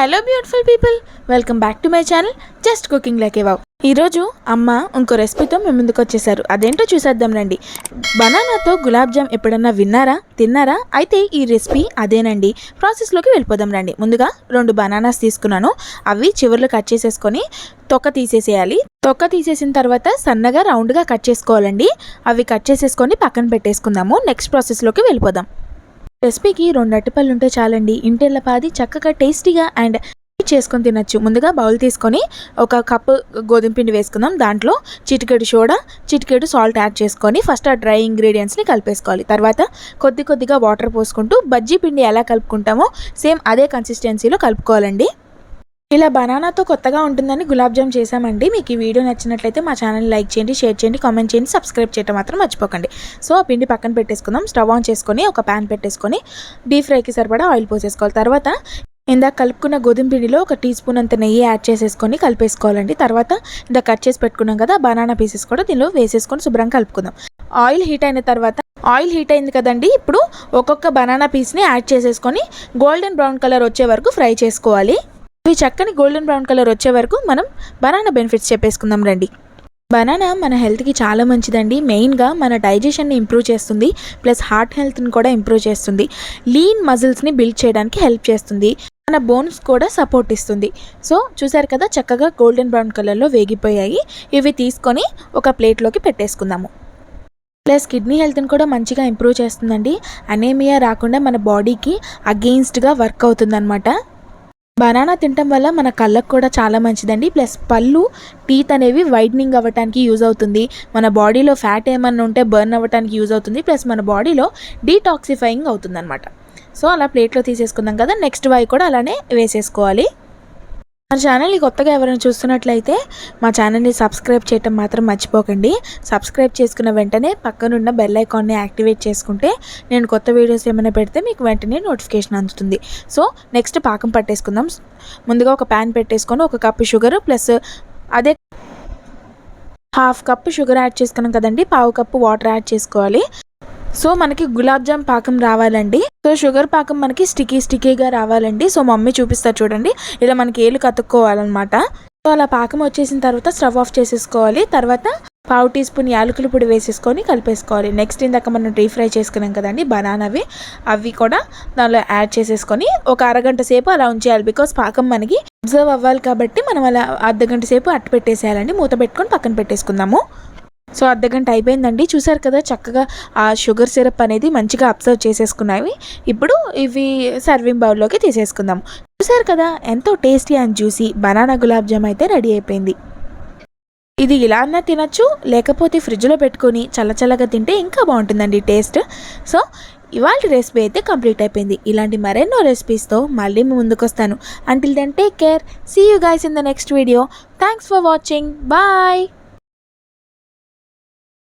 Hello beautiful people welcome back to my channel just cooking like wow ఈరోజు అమ్మ ఇంకో రెసిపీతో మేము ముందుకు వచ్చేసారు. అదేంటో చూసేద్దాం రండి. బనానాతో గులాబ్ జామ్ ఎప్పుడన్నా విన్నారా? తిన్నారా? అయితే ఈ రెసిపీ అదేనండి. ప్రాసెస్లోకి వెళ్ళిపోదాం రండి. ముందుగా రెండు బనానాస్ తీసుకున్నాను. అవి చివర్లు కట్ చేసేసుకొని తొక్క తీసేసేయాలి. తొక్క తీసేసిన తర్వాత సన్నగా రౌండ్గా కట్ చేసుకోవాలండి. అవి కట్ చేసేసుకొని పక్కన పెట్టేసుకుందాము. నెక్స్ట్ ప్రాసెస్లోకి వెళ్ళిపోదాం. రెసిపీకి రెండు అట్టిపళ్ళుంటే చాలండి. ఇంటెల్లపాది చక్కగా టేస్టీగా అండ్ చేసుకొని తినచ్చు. ముందుగా బౌల్ తీసుకొని ఒక కప్పు గోధుమ పిండి వేసుకుందాం. దాంట్లో చిటికెడు సోడా చిటికెడు సాల్ట్ యాడ్ చేసుకొని ఫస్ట్ ఆ డ్రై ఇంగ్రీడియంట్స్ని కలిపేసుకోవాలి. తర్వాత కొద్ది కొద్దిగా వాటర్ పోసుకుంటూ బజ్జీ పిండి ఎలా కలుపుకుంటామో సేమ్ అదే కన్సిస్టెన్సీలో కలుపుకోవాలండి. ఇలా బనానాతో కొత్తగా ఉంటుందని గులాబ్ జామ్ చేశామండి. మీకు ఈ వీడియో నచ్చినట్లయితే మా ఛానల్ లైక్ చేయండి షేర్ చేయండి కామెంట్ చేయండి సబ్స్క్రైబ్ చేయడం మాత్రం మర్చిపోకండి. సో ఆ పిండి పక్కన పెట్టేసుకుందాం. స్టవ్ ఆన్ చేసుకొని ఒక ప్యాన్ పెట్టేసుకొని డీప్ ఫ్రైకి సరిపడా ఆయిల్ పోసేసుకోవాలి. తర్వాత ఇందాక కలుపుకున్న గోధుమ పిండిలో ఒక టీ స్పూన్ అంత నెయ్యి యాడ్ చేసేసుకొని కలిపేసుకోవాలండి. తర్వాత ఇందాక కట్ చేసి పెట్టుకున్నాం కదా బనానా పీసెస్ కూడా దీనిలో వేసేసుకొని శుభ్రంగా కలుపుకుందాం. ఆయిల్ హీట్ అయిన తర్వాత ఆయిల్ హీట్ అయింది కదండి ఇప్పుడు ఒక్కొక్క బనానా పీస్ని యాడ్ చేసేసుకొని గోల్డెన్ బ్రౌన్ కలర్ వచ్చే వరకు ఫ్రై చేసుకోవాలి. ఇవి చక్కని గోల్డెన్ బ్రౌన్ కలర్ వచ్చే వరకు మనం బనానా బెనిఫిట్స్ చెప్పేసుకుందాం రండి. బనానా మన హెల్త్కి చాలా మంచిదండి. మెయిన్గా మన డైజెషన్ని ఇంప్రూవ్ చేస్తుంది. ప్లస్ హార్ట్ హెల్త్ని కూడా ఇంప్రూవ్ చేస్తుంది. లీన్ మజిల్స్ని బిల్డ్ చేయడానికి హెల్ప్ చేస్తుంది. మన బోన్స్ కూడా సపోర్ట్ ఇస్తుంది. సో చూసారు కదా చక్కగా గోల్డెన్ బ్రౌన్ కలర్లో వేగిపోయాయి. ఇవి తీసుకొని ఒక ప్లేట్లోకి పెట్టేసుకుందాము. ప్లస్ కిడ్నీ హెల్త్ని కూడా మంచిగా ఇంప్రూవ్ చేస్తుందండి. అనేమియా రాకుండా మన బాడీకి అగెయిన్స్ట్గా వర్క్ అవుతుందన్నమాట. బనానా తినటం వల్ల మన కళ్ళకు కూడా చాలా మంచిదండి. ప్లస్ పళ్ళు టీత్ అనేవి వైడ్నింగ్ అవ్వటానికి యూజ్ అవుతుంది. మన బాడీలో ఫ్యాట్ ఏమన్నా ఉంటే బర్న్ అవ్వటానికి యూజ్ అవుతుంది. ప్లస్ మన బాడీలో డీటాక్సిఫైయింగ్ అవుతుంది అనమాట సో అలా ప్లేట్లో తీసేసుకుందాం కదా నెక్స్ట్ వై కూడా అలానే వేసేసుకోవాలి. మన ఛానల్ని కొత్తగా ఎవరైనా చూస్తున్నట్లయితే మా ఛానల్ని సబ్స్క్రైబ్ చేయటం మాత్రం మర్చిపోకండి. సబ్స్క్రైబ్ చేసుకున్న వెంటనే పక్కనున్న బెల్ ఐకాన్ని యాక్టివేట్ చేసుకుంటే నేను కొత్త వీడియోస్ ఏమైనా పెడితే మీకు వెంటనే నోటిఫికేషన్ అందుతుంది. సో నెక్స్ట్ పాకం పట్టేసుకుందాం. ముందుగా ఒక ప్యాన్ పెట్టేసుకొని ఒక కప్పు షుగర్ ప్లస్ అదే హాఫ్ కప్పు షుగర్ యాడ్ చేసుకున్నాం కదండి. పావు కప్పు వాటర్ యాడ్ చేసుకోవాలి. సో మనకి గులాబ్ జామ్ పాకం రావాలండి. సో షుగర్ పాకం మనకి స్టికీ స్టికీగా రావాలండి. సో మమ్మీ చూపిస్తారు చూడండి. ఇలా మనకి ఏలు కతుక్కోవాలన్నమాట సో అలా పాకం వచ్చేసిన తర్వాత స్టవ్ ఆఫ్ చేసేసుకోవాలి. తర్వాత పావు టీ స్పూన్ యాలకుల పొడి వేసేసుకొని కలిపేసుకోవాలి. నెక్స్ట్ ఇందాక మనం డీప్ ఫ్రై చేసుకున్నాం కదండి బనానావి అవి కూడా దానిలో యాడ్ చేసేసుకొని ఒక అరగంట సేపు అలా ఉంచేయాలి. బికాస్ పాకం మనకి అబ్జర్వ్ అవ్వాలి కాబట్టి మనం అలా అర్ధ గంట సేపు అట్టు పెట్టేసేయాలండి. మూత పెట్టుకొని పక్కన పెట్టేసుకుందాము. సో అర్ధగంట అయిపోయిందండి. చూసారు కదా చక్కగా ఆ షుగర్ సిరప్ అనేది మంచిగా అబ్జర్వ్ చేసేసుకున్నాయి. ఇప్పుడు ఇవి సర్వింగ్ బౌల్లోకి తీసేసుకుందాం. చూసారు కదా ఎంతో tasty and juicy banana gulab jam అయితే రెడీ అయిపోయింది. ఇది ఇలా అన్నా తినచ్చు లేకపోతే ఫ్రిడ్జ్లో పెట్టుకొని చల్లచల్లగా తింటే ఇంకా బాగుంటుందండి టేస్ట్. సో ఇవాళ రెసిపీ అయితే కంప్లీట్ అయిపోయింది. ఇలాంటి మరెన్నో రెసిపీస్తో మళ్ళీ మీ ముందుకు వస్తాను. Until then take care see you guys in the next video thanks for watching bye